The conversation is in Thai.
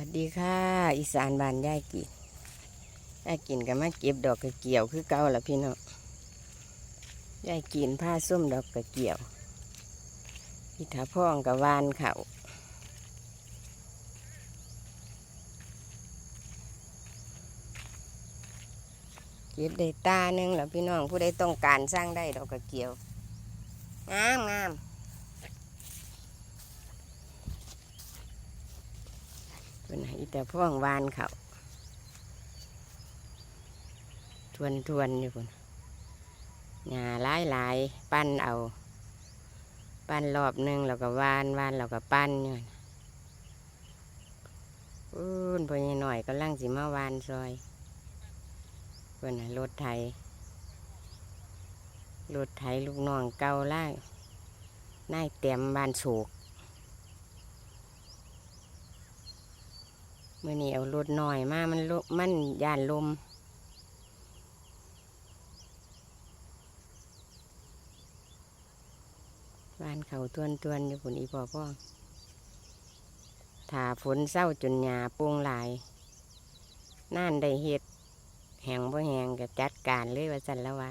วัสดีค่ะ อีสานบานยายกินยายกินก็มาเก็บดอกกระเกี่ยวคือเก่าละพี่น้องยายกินผ้าส้มดอกกระเกี่ยวพิถาพ่องกับวานเขาเก็บได้ตาหนึ่งแล้วพี่น้องผู้ใดต้องการสร้างได้ดอกกระเกี่ยวงามงาม เป็นไหแต่พ่องวานเขาทวนทวนอยู่คนหญ้าหลายหลายปั้นเอา ปั้นรอบหนึ่งแล้วก็วานวานแล้วก็ปั้นอยู่นั่นอู้นพอหน่อยก็ลังสิมาวานซอยเพื่อนรถไถรถไถลูกน้องเก่าล่างนายเต็มบานโศก มื่อนี้เอารถหน่อยมามันลมันยานลมบ้านเขาทวนทวนอยู่ผุนอีพอพ่อถ้าฝนเศร้าจนหญ้าปวงหลายน่านได้เฮ็ดแหงบ่แหงก็จัดการเลยว่าสันแล้วว่า